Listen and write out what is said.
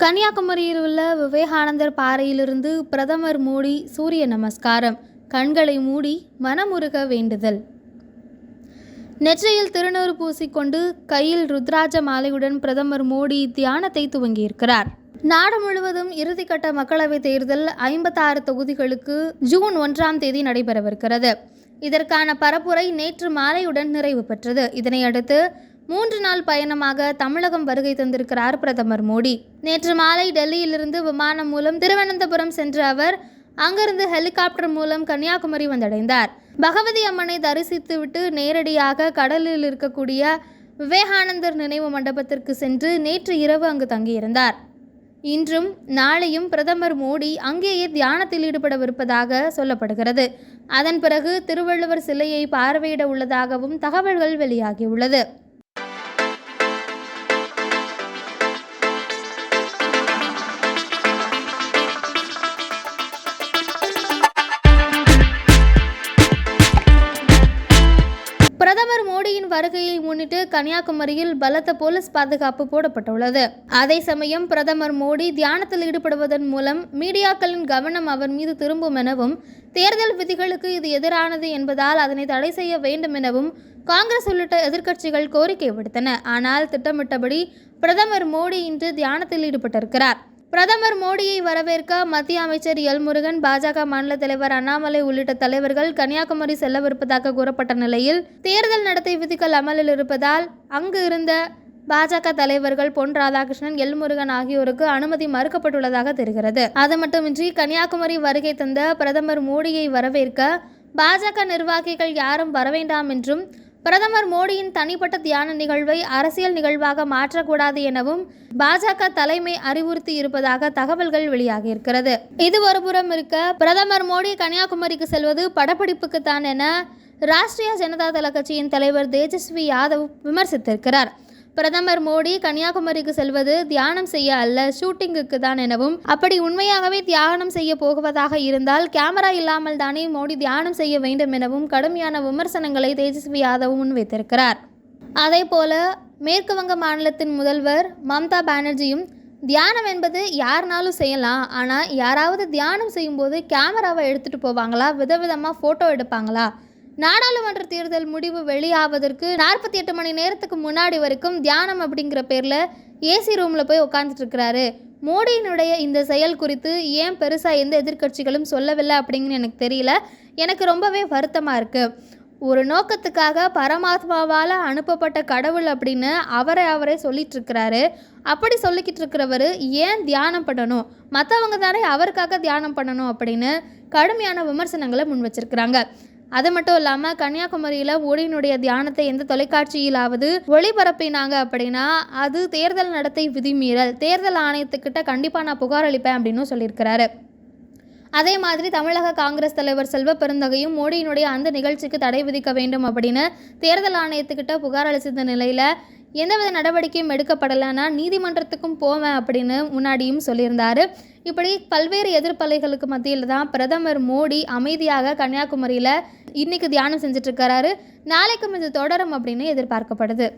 கன்னியாகுமரியில் உள்ள விவேகானந்தர் பாறையிலிருந்து பிரதமர் மோடி சூரிய நமஸ்காரம். கண்களை மூடி மனமுருக வேண்டுதல். நெற்றியில் திருநூறு பூசிக்கொண்டு கையில் ருத்ராஜ மாலையுடன் பிரதமர் மோடி தியானத்தை துவங்கியிருக்கிறார். நாடு முழுவதும் இறுதிக்கட்ட மக்களவைத் தேர்தல் ஐம்பத்தாறு தொகுதிகளுக்கு ஜூன் ஒன்றாம் தேதி நடைபெறவிருக்கிறது. இதற்கான பரப்புரை நேற்று மாலையுடன் நிறைவு பெற்றது. இதனையடுத்து மூன்று நாள் பயணமாக தமிழகம் வருகை தந்திருக்கிறார் பிரதமர் மோடி. நேற்று மாலை டெல்லியிலிருந்து விமானம் மூலம் திருவனந்தபுரம் சென்ற அவர் அங்கிருந்து ஹெலிகாப்டர் மூலம் கன்னியாகுமரி வந்தடைந்தார். பகவதி அம்மனை தரிசித்துவிட்டு நேரடியாக கடலில் இருக்கக்கூடிய விவேகானந்தர் நினைவு மண்டபத்திற்கு சென்று நேற்று இரவு அங்கு தங்கியிருந்தார். இன்றும் நாளையும் பிரதமர் மோடி அங்கேயே தியானத்தில் ஈடுபடவிருப்பதாக சொல்லப்படுகிறது. அதன் பிறகு திருவள்ளுவர் சிலையை பார்வையிட உள்ளதாகவும் தகவல்கள் வெளியாகியுள்ளது. வருகையை முன்னிட்டு கன்னியாகுமரியில் பலத்த போலீஸ் பாதுகாப்பு போடப்பட்டுள்ளது. அதே சமயம் பிரதமர் மோடி தியானத்தில் ஈடுபடுவதன் மூலம் மீடியாக்களின் கவனம் அவர் மீது திரும்பும் எனவும் தேர்தல் விதிகளுக்கு இது எதிரானது என்பதால் அதனை தடை செய்ய வேண்டும் எனவும் காங்கிரஸ் உள்ளிட்ட எதிர்க்கட்சிகள் கோரிக்கை விடுத்தன. ஆனால் திட்டமிட்டபடி பிரதமர் மோடி இன்று தியானத்தில் ஈடுபட்டிருக்கிறார். பிரதமர் மோடியை வரவேற்க மத்திய அமைச்சர் எல் முருகன் பாஜக மாநில தலைவர் அண்ணாமலை உள்ளிட்ட தலைவர்கள் கன்னியாகுமரி செல்லவிருப்பதாக கூறப்பட்ட நிலையில் தேர்தல் நடத்தை விதிகள் அமலில் இருப்பதால் அங்கு இருந்த பாஜக தலைவர்கள் பொன் ராதாகிருஷ்ணன் எல் முருகன் ஆகியோருக்கு அனுமதி மறுக்கப்பட்டுள்ளதாக தெரிகிறது. அது மட்டுமின்றி கன்னியாகுமரி வருகை தந்த பிரதமர் மோடியை வரவேற்க பாஜக நிர்வாகிகள் யாரும் வரவேண்டாம் என்றும் பிரதமர் மோடியின் தனிப்பட்ட தியான நிகழ்வை அரசியல் நிகழ்வாக மாற்றக்கூடாது எனவும் பாஜக தலைமை அறிவுறுத்தி இருப்பதாக தகவல்கள் வெளியாகியிருக்கிறது. இது ஒருபுறம் இருக்க பிரதமர் மோடி கன்னியாகுமரிக்கு செல்வது படப்பிடிப்புக்குத்தான் என ராஷ்டிரிய ஜனதா தள கட்சியின் தலைவர் தேஜஸ்வி யாதவ் விமர்சித்திருக்கிறார். பிரதமர் மோடி கன்னியாகுமரிக்கு செல்வது தியானம் செய்ய அல்ல ஷூட்டிங்குக்கு தான் எனவும். அப்படி உண்மையாகவே தியானம் செய்ய போகுவதாக இருந்தால் கேமரா இல்லாமல் தானே மோடி தியானம் செய்ய வேண்டும் எனவும் கடுமையான விமர்சனங்களை தேஜஸ்வி யாதவ் முன்வைத்திருக்கிறார். அதே போல மேற்கு வங்க மாநிலத்தின் முதல்வர் மம்தா பானர்ஜியும் தியானம் என்பது யாருனாலும் செய்யலாம். ஆனால் யாராவது தியானம் செய்யும்போது கேமராவை எடுத்துகிட்டு போவாங்களா? விதவிதமாக ஃபோட்டோ எடுப்பாங்களா? நாடாளுமன்ற தேர்தல் முடிவு வெளியாவதற்கு நாற்பத்தி எட்டு மணி நேரத்துக்கு முன்னாடி வரைக்கும் தியானம் அப்படிங்கிற பேரில் ஏசி ரூமில் போய் உட்காந்துட்டு இருக்கிறாரு. மோடியினுடைய இந்த செயல் குறித்து ஏன் பெருசாக எந்த எதிர்க்கட்சிகளும் சொல்லவில்லை அப்படிங்கன்னு எனக்கு தெரியல. எனக்கு ரொம்பவே வருத்தமாக இருக்குது ஒரு நோக்கத்துக்காக பரமாத்மாவால் அனுப்பப்பட்ட கடவுள் அப்படின்னு அவரை அவரே சொல்லிட்டு இருக்கிறாரு. அப்படி சொல்லிக்கிட்டு இருக்கிறவர் ஏன் தியானம் பண்ணணும்? மற்றவங்க தானே அவருக்காக தியானம் பண்ணணும் அப்படின்னு கடுமையான விமர்சனங்களை முன் வச்சிருக்கிறாங்க. அது மட்டும் இல்லாமல் கன்னியாகுமரியில் மோடியினுடைய தியானத்தை எந்த தொலைக்காட்சியிலாவது ஒளிபரப்பினாங்க அப்படின்னா அது தேர்தல் நடத்தை விதிமீறல். தேர்தல் ஆணையத்துக்கிட்ட கண்டிப்பாக நான் புகார் அளிப்பேன் அப்படின்னு சொல்லியிருக்கிறாரு. அதே மாதிரி தமிழக காங்கிரஸ் தலைவர் செல்வ பெருந்தகையும் மோடியினுடைய அந்த நிகழ்ச்சிக்கு தடை விதிக்க வேண்டும் அப்படின்னு தேர்தல் ஆணையத்துக்கிட்ட புகார் அளிச்சிருந்த நிலையில் எந்தவித நடவடிக்கையும் எடுக்கப்படலைன்னா நீதிமன்றத்துக்கும் போவேன் அப்படின்னு முன்னாடியும் சொல்லியிருந்தார். இப்படி பல்வேறு எதிர்ப்பலைகளுக்கு மத்தியில் தான் பிரதமர் மோடி அமைதியாக கன்னியாகுமரியில் இன்றைக்கு தியானம் செஞ்சுட்டு நாளைக்கும் இது தொடரும் அப்படின்னு எதிர்பார்க்கப்படுது.